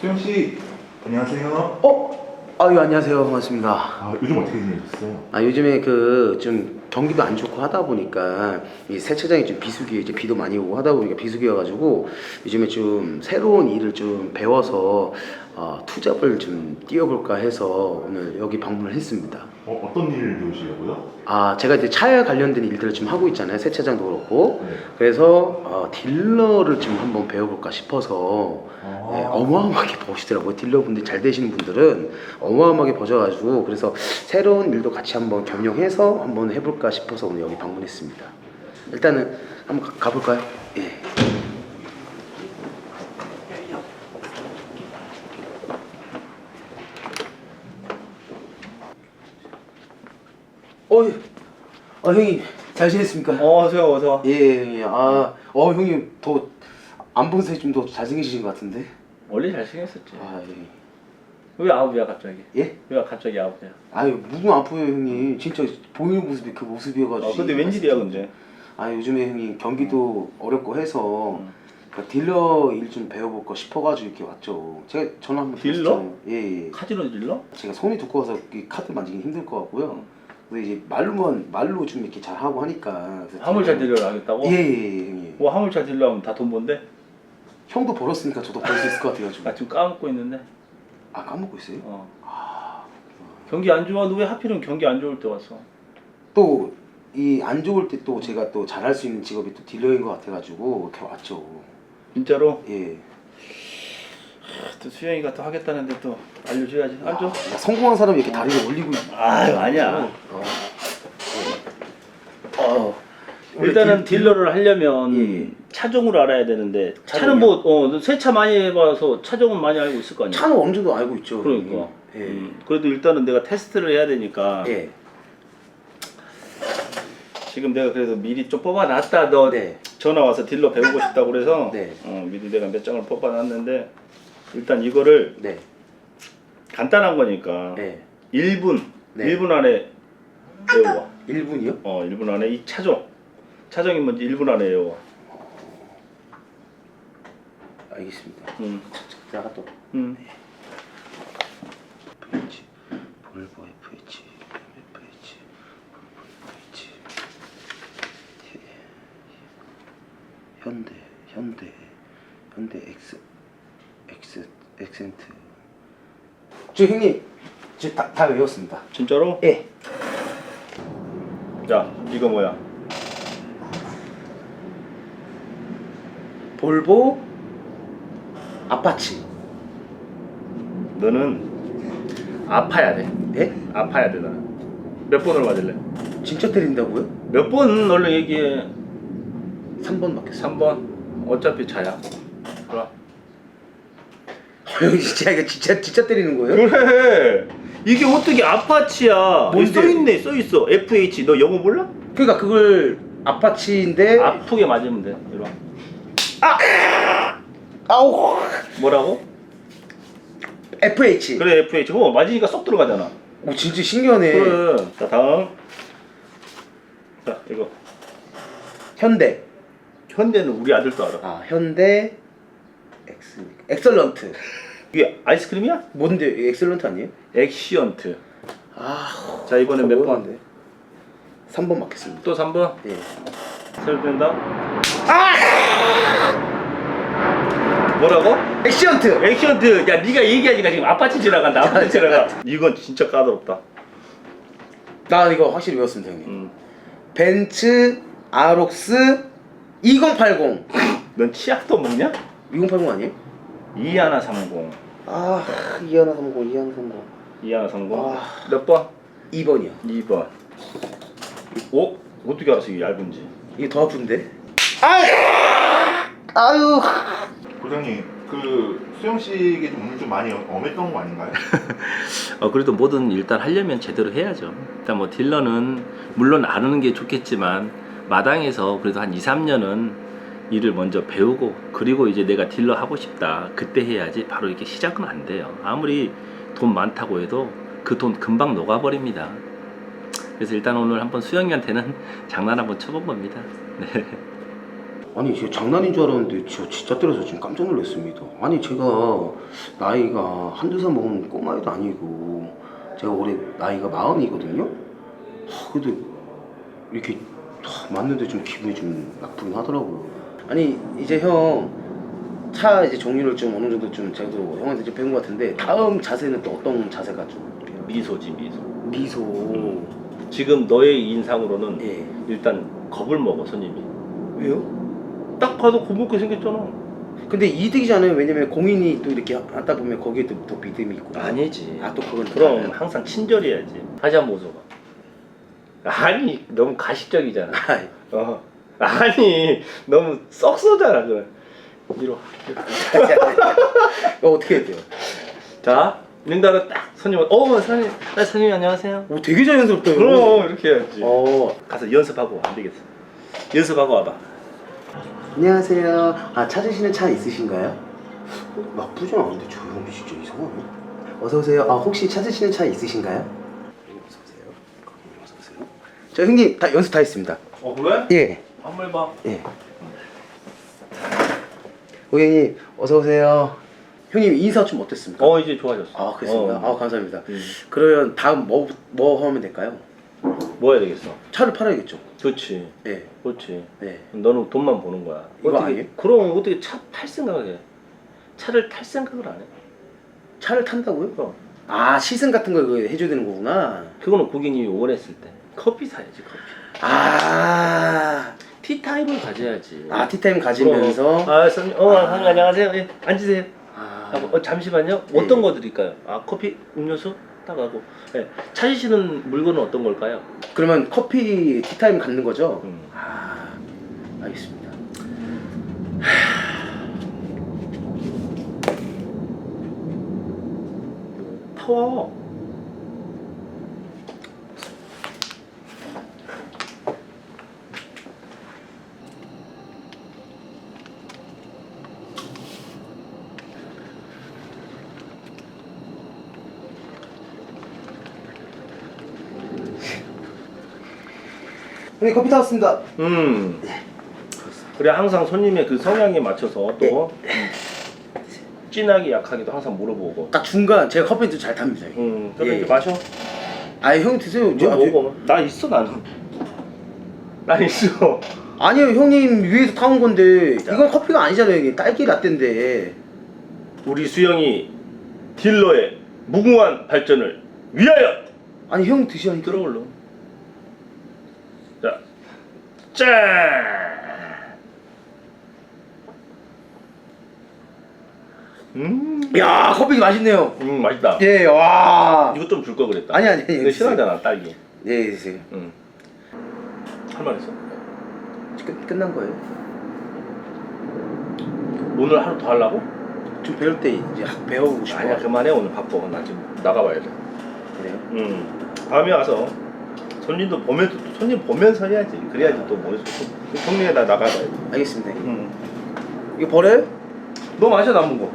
수영 씨 안녕하세요. 어? 아유 안녕하세요 반갑습니다. 아, 요즘 어떻게 지내셨어요? 아 요즘에 그 좀 경기도 안 좋고 하다 보니까 이 세차장이 좀 비수기 이제 비도 많이 오고 하다 보니까 비수기여가지고 요즘에 좀 새로운 일을 좀 배워서 어, 투잡을 좀 뛰어볼까 해서 오늘 여기 방문을 했습니다. 어, 어떤 일을 배우시려고요? 아 제가 이제 차에 관련된 일들을 좀 하고 있잖아요 세차장도 그렇고 네. 그래서 어, 딜러를 좀 한번 배워볼까 싶어서 아. 네, 어마어마하게 버시더라고요. 딜러분들이 잘 되시는 분들은 어 마어마하게 버셔가지고 그래서 새로운 일도 같이 한번 겸용해서 한번 해볼까 싶어서 오늘 여기 방문했습니다. 일단은 한번 가, 가볼까요? 예. 어, 예. 어 형님 잘 지냈습니까? 어, 어서 와, 어서 와. 예, 예, 형님. 아, 어 형님 더 안 본 사이 좀 더 잘생기신 것 같은데? 원래 잘생겼었지. 아, 예. 왜 아홉이야 갑자기? 예? 왜 갑자기 아홉이야? 아유 무궁 아프요 형님 진짜 보이는 모습이 그 모습이어가지고 어, 근데 웬일이야 근데? 아 요즘에 형님 경기도 어렵고 해서 음. 그 딜러 일 좀 배워볼까 싶어가지고 이렇게 왔죠 제가 전화 한번 딜러? 드렸잖아요. 예, 예 카지노 딜러? 제가 손이 두꺼워서 이 카드 만지기 힘들 것 같고요 음. 근데 이제 말로만 말로 좀 이렇게 잘 하고 하니까 화물차 딜러- 딜러를 하겠다고? 예, 예, 예 형님 뭐 화물차 딜러 하면 다 돈 번데? 형도 벌었으니까 저도 벌 수 있을 것 같아가지고 나 지금 까먹고 있는데. 아 까먹고 있어요? 어. 아 경기 안 좋아? 너 왜 하필은 경기 안 좋을 때 왔어? 또 이 안 좋을 때 또 제가 또 잘할 수 있는 직업이 또 딜러인 것 같아가지고 이렇게 왔죠 진짜로? 예또 수영이가 또 하겠다는데 또 알려줘야지. 알죠? 야, 성공한 사람이 이렇게 다리를 올리고 있- 아유, 아니야. 어. 예. 어. 일단은 딜러를 하려면 예. 차종을 알아야 되는데 차는? 뭐 어, 세차 많이 해봐서 차종은 많이 알고 있을 거 아니야? 차는 어느 정도 알고 있죠. 그러니까. 예. 음, 그래도 일단은 내가 테스트를 해야 되니까 예. 지금 내가 그래서 미리 좀 뽑아놨다. 너 네. 전화 와서 딜러 배우고 싶다고 그래서 네. 어, 미리 내가 몇 장을 뽑아놨는데 일단 이거를 네. 간단한 거니까 네. 1분 네. 1분 안에 외워와. 1분이요? 어 1분 안에 이 차종 차종이 뭔지 1분 안에 외워. 알겠습니다. 음. 내가 또 음. FH 볼보 FH FH 볼보 FH 현대 현대 현대 X X 엑센트 저 형님 저다 다 외웠습니다. 진짜로? 예. 자 이거 뭐야? 볼보 아파치 너는 아파야 돼. 예? 아파야 돼 너는. 몇 번을 맞을래? 진짜 때린다고요? 몇 번 얼른 얘기해. 3번 맞겠어. 3번 어차피 차야. 그럼. 형 진짜 이거 진짜 진짜 때리는 거예요? 그래. 이게 어떻게 아파치야? 뭔데? 써 있네, 써 있어. FH. 너 영어 몰라? 그러니까 그걸 아파치인데 아프게 맞으면 돼. 이리 와. 아우 뭐라고? FH. 그래 FH. 어 맞으니까 쏙 들어가잖아. 오 진짜 신기하네. 그래. 자 다음. 자 이거 현대. 현대는 우리 아들도 알아. 아 현대 엑스 엑설런트. 이게 아이스크림이야? 뭔데 엑설런트 아니에요? 엑시언트. 아. 자 이번엔 몇 번? 어려운데. 3번 맞겠습니다. 또 3번. 예. 세도 된다. 뭐라고? 엑시언트. 액션트 야 네가 얘기하니까 지금 아파치 지나간다 아파치 지나가 이건 진짜 까다롭다 나 이거 확실히 외웠습니다 형님. 음. 벤츠 아록스 2080. 넌 치약도 먹냐? 2080 아니에요? 2130 아 이하나 30 이하나 30 2130 아. 몇 번? 2번이요. 2번 오? 어떻게 알았어 이게 얇은지 이게 더 아픈데? 아유. 아유. 부장님 그 수영 씨에게 좀 오늘 좀 많이 엄했던 거 아닌가요? 어, 그래도 뭐든 일단 하려면 제대로 해야죠. 일단 뭐 딜러는 물론 안 하는 게 좋겠지만 마당에서 그래도 한 2, 3년은 일을 먼저 배우고 그리고 이제 내가 딜러 하고 싶다. 그때 해야지 바로 이렇게 시작은 안 돼요. 아무리 돈 많다고 해도 그 돈 금방 녹아버립니다. 그래서 일단 오늘 한번 수영이한테는 장난 한번 쳐본 겁니다. 네. 아니 제가 장난인 줄 알았는데 저 진짜 때려서 지금 깜짝 놀랐습니다. 아니 제가 나이가 한두 살 먹은 꼬마이도 아니고 제가 올해 나이가 마흔이거든요. 하, 그래도 이렇게 하, 맞는데 좀 기분이 좀 나쁘긴 하더라고요. 아니 이제 형 차 이제 종류를 좀 어느 정도 좀또 형한테 좀 배운 것 같은데 다음 자세는 또 어떤 자세가 좀 미소지 미소. 미소 지금 너의 인상으로는 예 일단 겁을 먹어 손님이. 왜요? 딱 봐도 겁먹게 생겼잖아. 근데 이득이잖아요. 왜냐면 공인이 또 이렇게 하다 보면 거기에 또, 또 믿음이 있고. 아니지. 아 또 그건 그럼 달라요. 항상 친절해야지. 다시 한번 웃어봐. 아니 너무 가식적이잖아. 아이, 어. 아니 너무 썩 쏘잖아 그걸. 이리 와. 이거 어떻게 해야 돼요? 자 링다를 딱 손님 어 손님 아, 손님 안녕하세요. 오 되게 자연스럽다. 이거. 그럼 이렇게 해야지. 어 가서 연습하고 안 되겠어. 연습하고 와봐. 안녕하세요. 아 찾으시는 차 있으신가요? 어, 나쁘진 않은데 저 형이 진짜 이상하네. 어서 오세요. 아 혹시 찾으시는 차 있으신가요? 어서 오세요. 어서 오세요. 저 형님 다 연습 다 했습니다. 어 그래? 예 한번 해봐. 예. 고객님 어서 오세요. 형님 인사 좀 어땠습니까? 어 이제 좋아졌어. 아 그렇습니다. 어. 아 감사합니다. 음. 그러면 다음 뭐 뭐 하면 될까요? 뭐 해야 되겠어? 차를 팔아야겠죠. 그렇지. 예. 그렇지. 네. 너는 돈만 버는 거야. 이거 어떻게, 아니에요? 그럼 어떻게 차탈 생각을 해? 차를 탈 생각을 안 해? 차를 탄다고요? 그럼. 아 시승 같은 거 그거 해줘야 되는 거구나. 그거는 고객님이 원했을 때. 커피 사야지 커피. 아, 티타임을 가져야지. 아 티타임 가지면서. 아, 선생님, 어, 선생님 안녕하세요. 예, 앉으세요. 아, 하고, 어, 잠시만요. 네. 어떤 거 드릴까요? 아, 커피, 음료수? 딱 하고. 예. 찾으시는 물건은 어떤 걸까요? 그러면 커피 티타임 갖는 거죠? 음. 아, 알겠습니다. 타워. 형님 커피 타왔습니다. 음. 그래 항상 손님의 그 성향에 맞춰서 또 네. 음, 진하게 약하게도 항상 물어보고. 딱 중간 제가 커피도 잘 탑니다. 형님. 음. 그래 예, 예. 마셔. 아, 형님 드세요. 너 아, 먹어. 나 있어 나는. 나 있어. 아니요, 형님 위에서 타온 건데 자. 이건 커피가 아니잖아요. 이게 딸기 라떼인데. 우리 수영이 딜러의 무궁한 발전을 위하여 아니 형 드셔야니까. 들어 올라. 자, 짠. 음, 야, 커피 맛있네요. 음 맛있다. 예, 와. 이거 좀줄걸 그랬다. 아니, 아니, 아니, 이거 싫어하잖아 딸기. 예, 드세요. 응. 할말 있어? 끝, 끝난 거예요? 오늘 하루 더 하려고? 좀 배울 때 이제 학- 배우고 싶어. 아니야 그만해 오늘 바빠. 나 지금 나가봐야 돼. 그래요? 응. 다음에 와서 손님도 보면서 또 손님 보면서 해야지. 그래야지 또 머릿속 동네에다 나가봐야 돼. 알겠습니다. 응. 이거 버려요? 너 마셔 남은 거.